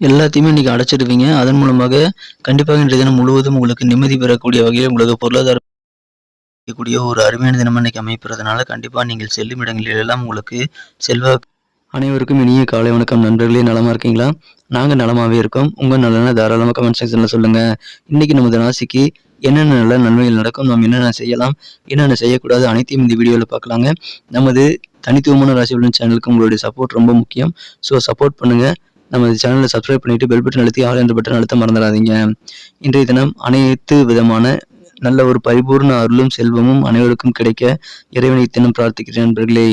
எல்லாத்தையுமே இன்றைக்கி அடைச்சிடுவீங்க. அதன் மூலமாக கண்டிப்பாக இன்றைய தினம் முழுவதும் உங்களுக்கு நிம்மதி பெறக்கூடிய வகையில் உங்களுக்கு பொருளாதார கூடிய ஒரு அருமையான தினம் இன்னைக்கு அமைப்பதனால கண்டிப்பாக நீங்கள் செல்லும் இடங்களில் எல்லாம் உங்களுக்கு செல்வா அனைவருக்கும் இனிய காலை வணக்கம் நண்பர்களே நலமாக இருக்கீங்களா? நாங்கள் நலமாகவே இருக்கோம். உங்கள் நலனை தாராளமாக கமெண்ட் செக்ஷனில் சொல்லுங்கள் இன்றைக்கி நமது ராசிக்கு என்னென்ன நல்ல நன்மைகள் நடக்கும்? நாம் என்னென்ன செய்யலாம்? என்னென்ன செய்யக்கூடாது? அனைத்தையும் இந்த வீடியோவில் பார்க்கலாங்க. நமது தனித்துவமான ராசி சேனலுக்கு உங்களுடைய சப்போர்ட் ரொம்ப முக்கியம். ஸோ சப்போர்ட் பண்ணுங்கள் நமது சேனலை சப்ஸ்கிரைப் பண்ணிட்டு பெல் பட்டன் அழுத்தி ஆல் என்ற பட்டன் அழுத்த மறந்துடாதீங்க. இன்றைய தினம் அனைத்து விதமான நல்ல ஒரு பரிபூர்ண அருளும் செல்வமும் அனைவருக்கும் கிடைக்க இறைவனை தினம் பிரார்த்திக்கிறேன் நண்பர்களே.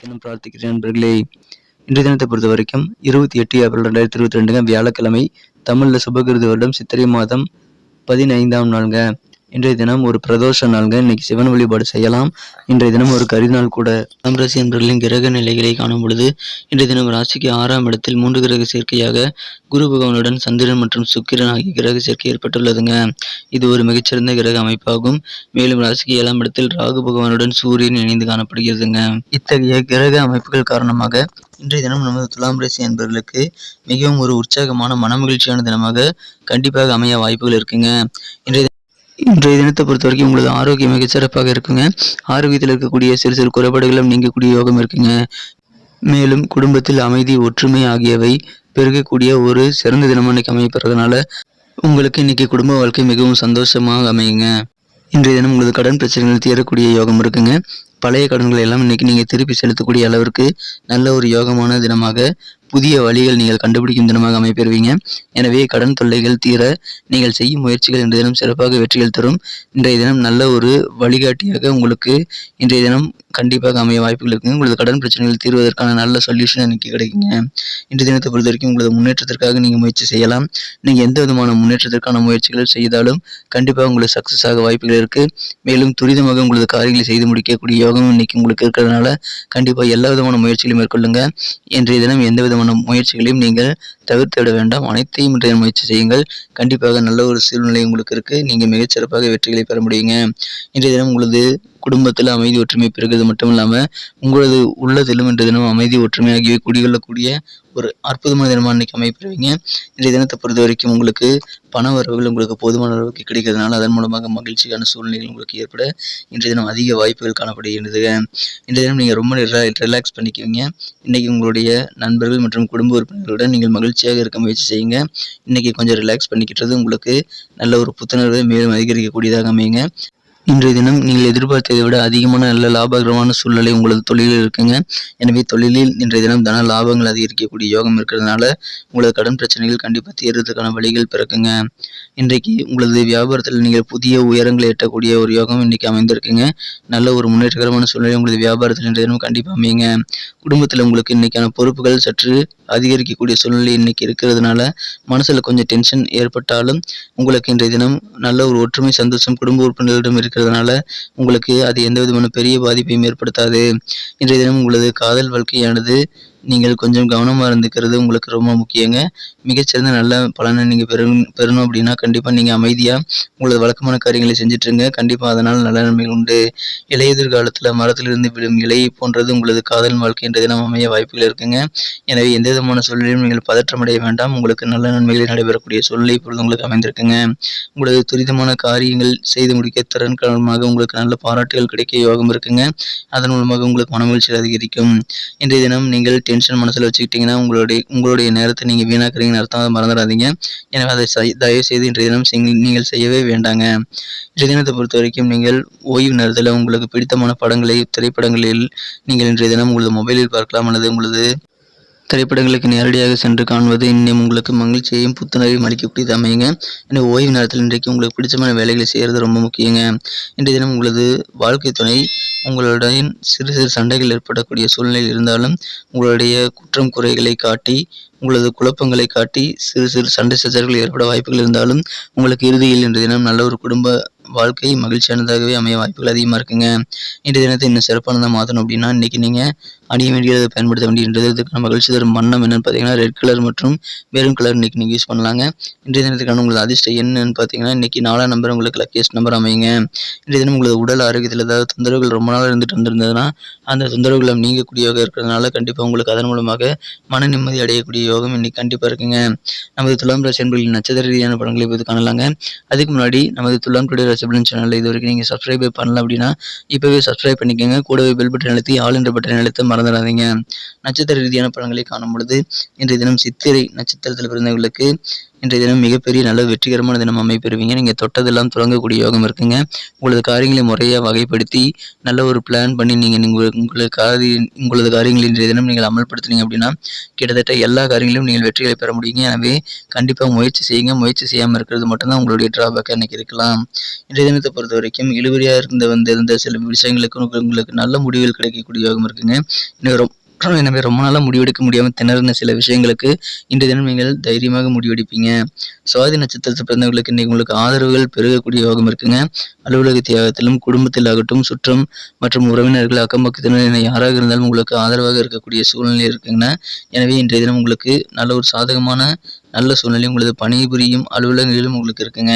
தினம் பிரார்த்திக்கிறேன் நண்பர்களே. இன்றைய தினத்தை பொறுத்த வரைக்கும் இருபத்தி எட்டு ஏப்ரல் ரெண்டாயிரத்தி இருபத்தி ரெண்டுங்க வியாழக்கிழமை தமிழ்ல சுபகிருது வருடம் சித்திரை மாதம் பதினைந்தாம் நாளுங்க. இன்றைய தினம் ஒரு பிரதோஷ நாளுங்க. இன்னைக்கு சிவன் வழிபாடு செய்யலாம். இன்றைய தினம் ஒரு கரிநாள் கூட. துலாம் ராசி என்பவர்களின் கிரக நிலைகளை காணும் பொழுது இன்றைய தினம் ராசிக்கு ஆறாம் இடத்தில் மூன்று கிரக சேர்க்கையாக குரு பகவானுடன் சந்திரன் மற்றும் சுக்கிரன் ஆகிய கிரக சேர்க்கை ஏற்பட்டுள்ளதுங்க. இது ஒரு மிகச்சிறந்த கிரக அமைப்பாகும். மேலும் ராசிக்கு ஏழாம் இடத்தில் ராகு பகவானுடன் சூரியன் இணைந்து காணப்படுகிறதுங்க. இத்தகைய கிரக அமைப்புகள் காரணமாக இன்றைய தினம் நமது துலாம் ராசி என்பவர்களுக்கு மிகவும் ஒரு உற்சாகமான மனமகிழ்ச்சியான தினமாக கண்டிப்பாக அமைய வாய்ப்புகள் இருக்குங்க. இன்றைய இன்றைய தினத்தை பொறுத்த வரைக்கும் உங்களது ஆரோக்கியம் மிகச்சிறப்பாக இருக்குங்க. ஆரோக்கியத்தில் இருக்கக்கூடிய சிறு சிறு குறைபாடுகளும் நீங்கக்கூடிய யோகம் இருக்குங்க. மேலும் குடும்பத்தில் அமைதி, ஒற்றுமை ஆகியவை பெருகக்கூடிய ஒரு சிறந்த தினமா இன்னைக்கு அமையப்பெறதுனால உங்களுக்கு இன்னைக்கு குடும்ப வாழ்க்கை மிகவும் சந்தோஷமாக அமையுங்க. இன்றைய தினம் உங்களது கடன் பிரச்சனைகள் தீரக்கூடிய யோகம் இருக்குங்க. பழைய கடன்களை எல்லாம் இன்னைக்கு நீங்கள் திருப்பி செலுத்தக்கூடிய அளவிற்கு நல்ல ஒரு யோகமான தினமாக புதிய வழிகள் நீங்கள் கண்டுபிடிக்கும் தினமாக அமைப்பெறுவீங்க. எனவே கடன் தொல்லைகள் தீர நீங்கள் செய்யும் முயற்சிகள் இன்றைய தினம் சிறப்பாக வெற்றிகள் தரும். இன்றைய தினம் நல்ல ஒரு வழிகாட்டியாக உங்களுக்கு இன்றைய தினம் கண்டிப்பாக அமைய வாய்ப்புகள் இருக்குங்க. உங்களது கடன் பிரச்சனைகள் தீர்வதற்கான நல்ல சொல்யூஷன் எனக்கு கிடைக்குங்க. இன்றைய தினத்தை பொறுத்த வரைக்கும் உங்களது முன்னேற்றத்திற்காக நீங்கள் முயற்சி செய்யலாம். நீங்கள் எந்த விதமான முன்னேற்றத்திற்கான முயற்சிகள் செய்தாலும் கண்டிப்பாக உங்களுக்கு சக்சஸ் ஆக வாய்ப்புகள் இருக்குது மேலும் துரிதமாக உங்களது காரியங்களை செய்து முடிக்கக்கூடிய யோகம் இன்னைக்கு உங்களுக்கு இருக்கிறதுனால கண்டிப்பாக எல்லா விதமான முயற்சிகளையும் மேற்கொள்ளுங்க. இன்றைய தினம் எந்த விதமான முயற்சிகளையும் நீங்கள் தவிர்த்து விட வேண்டாம். அனைத்தையும் இன்றைய முயற்சி செய்யுங்கள். கண்டிப்பாக நல்ல ஒரு சூழ்நிலை உங்களுக்கு இருக்குது நீங்கள் மிகச்சிறப்பாக வெற்றிகளை பெற முடியுங்க. இன்றைய தினம் உங்களது குடும்பத்தில் அமைதி ஒற்றுமை பெறுகிறது மட்டும் இல்லாமல் உங்களது உள்ளத்திலும் இன்றைய தினம் அமைதி ஒற்றுமை ஆகியவை குடிகொள்ளக்கூடிய ஒரு அற்புதமான தினமாக இன்னைக்கு அமைப்பிடுவீங்க இன்றைய தினத்தை பொறுத்த வரைக்கும் உங்களுக்கு பண வரவுகள் உங்களுக்கு போதுமான அளவுக்கு கிடைக்கிறதுனால அதன் மூலமாக மகிழ்ச்சியான சூழ்நிலைகள் உங்களுக்கு ஏற்பட இன்றைய தினம் அதிக வாய்ப்புகள் காணப்படுகின்றது இன்றைய தினம் நீங்கள் ரொம்ப ரிலாக்ஸ் பண்ணிக்குவீங்க. இன்றைக்கி உங்களுடைய நண்பர்கள் மற்றும் குடும்ப உறுப்பினர்களுடன் நீங்கள் மகிழ்ச்சியாக இருக்க முயற்சி செய்யுங்க. இன்றைக்கி கொஞ்சம் ரிலாக்ஸ் பண்ணிக்கிட்டது உங்களுக்கு நல்ல ஒரு புத்துணர்வை மேலும் அதிகரிக்கக்கூடியதாக அமையுங்க. இன்றைய தினம் நீங்கள் எதிர்பார்த்ததை விட அதிகமான நல்ல லாபகரமான சூழ்நிலை உங்களது தொழிலில் இருக்குங்க. எனவே தொழிலில் இன்றைய தினம் தன லாபங்கள் அதிகரிக்கக்கூடிய யோகம் இருக்கிறதுனால உங்களது கடன் பிரச்சனைகள் கண்டிப்பாக தீர்றதுக்கான வழிகள் பிறக்குங்க. இன்றைக்கு உங்களது வியாபாரத்தில் நீங்கள் புதிய உயரங்களை எட்டக்கூடிய ஒரு யோகம் இன்றைக்கு அமைந்திருக்குங்க. நல்ல ஒரு முன்னேற்றகரமான சூழ்நிலை உங்களது வியாபாரத்தில் இன்றைய தினம் கண்டிப்பாக அமையுங்க. குடும்பத்தில் உங்களுக்கு இன்னைக்கான பொறுப்புகள் சற்று அதிகரிக்கக்கூடிய சூழ்நிலை இன்னைக்கு இருக்கிறதுனால மனசுல கொஞ்சம் டென்ஷன் ஏற்பட்டாலும் உங்களுக்கு இன்றைய தினம் நல்ல ஒரு ஒற்றுமை, சந்தோஷம் குடும்ப உறுப்பினர்களிடம் இருக்கிறதுனால உங்களுக்கு அது எந்த விதமான பெரிய பாதிப்பையும் ஏற்படுத்தாது. இன்றைய தினம் உங்களது காதல் வாழ்க்கையானது நீங்கள் கொஞ்சம் கவனமாக இருந்துக்கிறது உங்களுக்கு ரொம்ப முக்கியங்க. மிகச்சிறந்த நல்ல பலனை நீங்கள் பெறு பெறணும் அப்படின்னா கண்டிப்பாக நீங்கள் அமைதியாக உங்களது வழக்கமான காரியங்களை செஞ்சிட்ருங்க கண்டிப்பாக அதனால் நல்ல நன்மைகள் உண்டு. இலையுதிர் காலத்தில் மரத்திலிருந்து விழும் இலை போன்றது உங்களது காதல் வாழ்க்கை என்ற தினம் அமைய வாய்ப்புகள் இருக்குங்க. எனவே எந்த விதமான சூழ்நிலையிலும் நீங்கள் பதற்றம் அடைய வேண்டாம். உங்களுக்கு நல்ல நன்மைகளை நடைபெறக்கூடிய சூழ்நிலை இப்பொழுது உங்களுக்கு அமைந்திருக்குங்க. உங்களது துரிதமான காரியங்கள் செய்து முடிக்க திறன் காரணமாக உங்களுக்கு நல்ல பாராட்டுகள் கிடைக்க யோகம் இருக்குங்க. அதன் மூலமாக உங்களுக்கு மனமகிழ்ச்சி அதிகரிக்கும். இன்றைய தினம் நீங்கள் டென்ஷன் மனசில் வச்சுக்கிட்டிங்கன்னா உங்களுடைய உங்களுடைய நேரத்தை நீங்கள் வீணாக்குறீங்கன்னு அர்த்தம். அதை மறந்துடாதீங்க. எனவே அதை தயவு செய்து இன்றைய தினம் செய் நீங்கள் செய்யவே வேண்டாங்க. இன்றைய தினத்தை பொறுத்தவரைக்கும் நீங்கள் ஓய்வு நேரத்தில் உங்களுக்கு பிடித்தமான படங்களை திரைப்படங்களில் நீங்கள் இன்றைய தினம் உங்களது மொபைலில் பார்க்கலாம் அல்லது உங்களது திரைப்படங்களுக்கு நேரடியாக சென்று காண்பது இன்னும் உங்களுக்கு மகிழ்ச்சியையும், புத்துணர்வையும் அளிக்கக்கூடியது அமையுங்க. எனவே ஓய்வு நேரத்தில் இன்றைக்கு உங்களுக்கு பிடிச்சமான வேலைகளை செய்கிறது ரொம்ப முக்கியங்க. இன்றைய தினம் உங்களது வாழ்க்கை துணை உங்களுடன் சிறு சிறு சண்டைகள் ஏற்படக்கூடிய சூழ்நிலை இருந்தாலும் உங்களுடைய குற்றம் குறைகளை காட்டி உங்களது குழப்பங்களை காட்டி சிறு சிறு சண்டை சச்சரவுகள் ஏற்பட வாய்ப்புகள் இருந்தாலும் உங்களுக்கு இறுதியில் இன்றைய தினம் நல்ல ஒரு குடும்ப வாழ்க்கை மகிழ்ச்சியானதாகவே அமைய வாய்ப்புகள் அதிகமாக இருக்குங்க. இன்றைய தினத்தை இன்னும் சிறப்பானதாக மாற்றணும் அப்படின்னா இன்றைக்கி நீங்கள் அணிய வேண்டியதை பயன்படுத்த வேண்டியது இதுக்கு மகிழ்ச்சி தரும் வண்ணம் என்னன்னு பார்த்தீங்கன்னா ரெட் கலர் மற்றும் மெரூன் கலர் இன்னைக்கு நீங்கள் யூஸ் பண்ணலாங்க. இன்றைய தினத்துக்கான உங்களது அதிர்ஷ்டம் என்னன்னு பார்த்தீங்கன்னா இன்னைக்கு நாலாம் நம்பர் உங்களுக்கு லக்கியஸ்ட் நம்பர் அமையுங்க. இன்றைய தினம் உங்களது உடல் ஆரோக்கியத்தில் ஏதாவது தொந்தரவுகள் ரொம்ப நாள் இருந்துட்டு வந்திருந்ததுன்னா அந்த தொந்தரவுகளை நீங்கக்கூடிய யோகம் இருக்கிறதுனால கண்டிப்பாக உங்களுக்கு அதன் மூலமாக மன நிம்மதி அடையக்கூடிய யோகம் இன்றைக்கி கண்டிப்பாக இருக்குங்க. நமது துலாம் ராசி நட்சத்திர ரீதியான படங்களை இப்போது காணலாங்க. அதுக்கு முன்னாடி நமது துலாம் டுடே ரசிபலன் சேனலில் இது வரைக்கும் நீங்கள் சப்ஸ்கிரைப் பண்ணல அப்படின்னா இப்போவே சப்ஸ்கிரைப் பண்ணிக்கோங்க. கூடவே பெல் பட்டன் அழுத்தி ஆல் என்ற பட்டன் அழுத்த மறந்துடாதீங்க. நட்சத்திர ரீதியான பலன்களை காணும் பொழுது இன்றைய தினம் சித்திரை நட்சத்திரத்தில் பிறந்தவர்களுக்கு இன்றைய தினம் மிகப்பெரிய நல்ல வெற்றிகரமான தினம் அமைப்பெறுவீங்க நீங்கள் தொட்டதெல்லாம் தொடங்கக்கூடிய யோகம் இருக்குங்க. உங்களது காரியங்களை முறையாக வகைப்படுத்தி நல்ல ஒரு பிளான் பண்ணி நீங்கள் நீங்கள் உங்களது காரிய உங்களது காரியங்களை இன்றைய தினம் நீங்கள் அமல்படுத்துனீங்க அப்படின்னா கிட்டத்தட்ட எல்லா காரியங்களிலும் நீங்கள் வெற்றிகளை பெற முடியுங்க. எனவே கண்டிப்பாக முயற்சி செய்யுங்க. முயற்சி செய்யாமல் இருக்கிறது மட்டும்தான் உங்களுடைய டிராபேக்காக இன்றைக்கி இருக்கலாம். இன்றைய தினத்தை பொறுத்த வரைக்கும் இழுவரியாக இருந்த வந்திருந்த சில விஷயங்களுக்கு உங்களுக்கு நல்ல முடிவுகள் கிடைக்கக்கூடிய யோகம் இருக்குங்க. இன்னும் எனவே ரொம்ப நாளாக முடிவெடுக்க முடியாமல் திணறின சில விஷயங்களுக்கு இன்றைய தினம் நீங்கள் தைரியமாக முடிவெடுப்பீங்க. சுவாதி நட்சத்திரத்தில் பிறந்தவர்களுக்கு இன்றைக்கு உங்களுக்கு ஆதரவுகள் பெருகக்கூடிய யோகம் இருக்குங்க. அலுவலக தியாகத்திலும் குடும்பத்தில் ஆகட்டும் சுற்றம் மற்றும் உறவினர்கள் அக்கம் பக்கத்தினர் என யாராக இருந்தாலும் உங்களுக்கு ஆதரவாக இருக்கக்கூடிய சூழ்நிலை இருக்குங்க. எனவே இன்றைய தினம் உங்களுக்கு நல்ல ஒரு சாதகமான நல்ல சூழ்நிலை உங்களது பணிபுரியும் அலுவலகங்களிலும் உங்களுக்கு இருக்குங்க.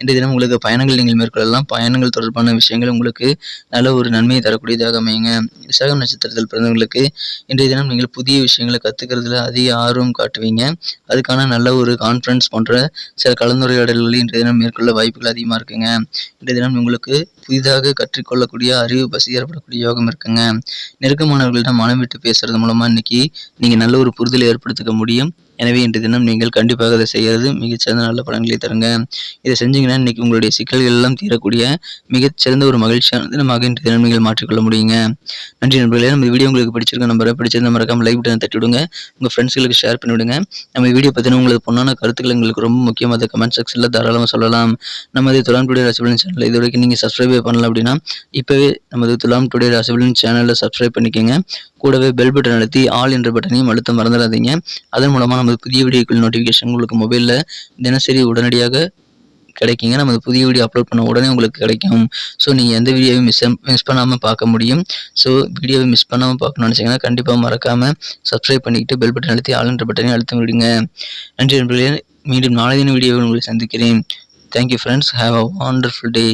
இன்றைய தினம் உங்களுக்கு பயணங்கள் நீங்கள் மேற்கொள்ளலாம். பயணங்கள் தொடர்பான விஷயங்கள் உங்களுக்கு நல்ல ஒரு நன்மையை தரக்கூடியதாக அமையுங்க. விசாகம் நட்சத்திரத்தில் பிறந்தவங்களுக்கு இன்றைய தினம் நீங்கள் புதிய விஷயங்களை கற்றுக்கிறதுல அதிக ஆர்வம் காட்டுவீங்க. அதுக்கான நல்ல ஒரு கான்ஃபரன்ஸ் போன்ற சில கலந்துரையாடல்களை இன்றைய தினம் மேற்கொள்ள வாய்ப்புகள் அதிகமாக இருக்குங்க. இன்றைய தினம் உங்களுக்கு புதிதாக கற்றுக்கொள்ளக்கூடிய அறிவு பசி ஏற்படக்கூடிய யோகம் இருக்குங்க. நெருக்கமானவர்களிடம் மனம் விட்டு பேசுறது மூலமா இன்னைக்கு நீங்க நல்ல ஒரு புரிதலை ஏற்படுத்திக்க முடியும். எனவே இன்றைய தினம் நீங்கள் கண்டிப்பாக அதை செய்கிறது மிகச்சிறந்த நல்ல பலன்களை தருங்க. இதை செஞ்சீங்கன்னா இன்னைக்கு உங்களுடைய சிக்கல்கள் எல்லாம் தீரக்கூடிய மிகச்சிறந்த ஒரு மகிழ்ச்சியான தினமாக இன்றைய தினம் நீங்கள் மாற்றிக்கொள்ள முடியுங்க. நன்றி நண்பர்களே நம்ம வீடியோ உங்களுக்கு பிடிச்சிருக்க நம்பரை பிடிச்சிருந்த மறக்காம லைக் பட்டன் தட்டி விடுங்க உங்கள் ஃப்ரெண்ட்ஸ்களுக்கு ஷேர் பண்ணி விடுங்க நம்ம வீடியோ பற்றின உங்களுக்கு பொண்ணான கருத்துக்கள் எங்களுக்கு ரொம்ப முக்கியமாக அதை கமெண்ட் செக்ஷனில் தாராளமாக சொல்லலாம். நமது துலாம் டுடே ராசிபலன் சேனல் இது வரைக்கும் நீங்கள் சப்ஸ்கிரைப் பண்ணல அப்படின்னா இப்போவே நமது துலாம் டுடே ராசிபலன் சேனலில் சப்ஸ்கிரைப் பண்ணிக்கோங்க. கூடவே பெல் பட்டன் அழுத்தி ஆல் என்ற பட்டனையும் அழுத்த மறந்துடாதீங்க. அதன் மூலமாக நமது புதிய வீடியோக்கள் நோட்டிஃபிகேஷன் உங்களுக்கு மொபைலில் தினசரி உடனடியாக கிடைக்குங்க. நமது புதிய வீடியோ அப்லோட் பண்ண உடனே உங்களுக்கு கிடைக்கும். ஸோ நீங்கள் எந்த வீடியோவையும் மிஸ் மிஸ் பண்ணாமல் பார்க்க முடியும். ஸோ வீடியோவை மிஸ் பண்ணாமல் பார்க்கணும்னு நினச்சிங்கன்னா கண்டிப்பாக மறக்காமல் சப்ஸ்கிரைப் பண்ணிக்கிட்டு பெல் பட்டன் அழுத்தி ஆல் என்ற பட்டனையும் அழுத்த விடுங்க. நன்றி நண்பர்களே. மீண்டும் நாளைய தின வீடியோவில் உங்களை சந்திக்கிறேன். Thank you friends have a wonderful day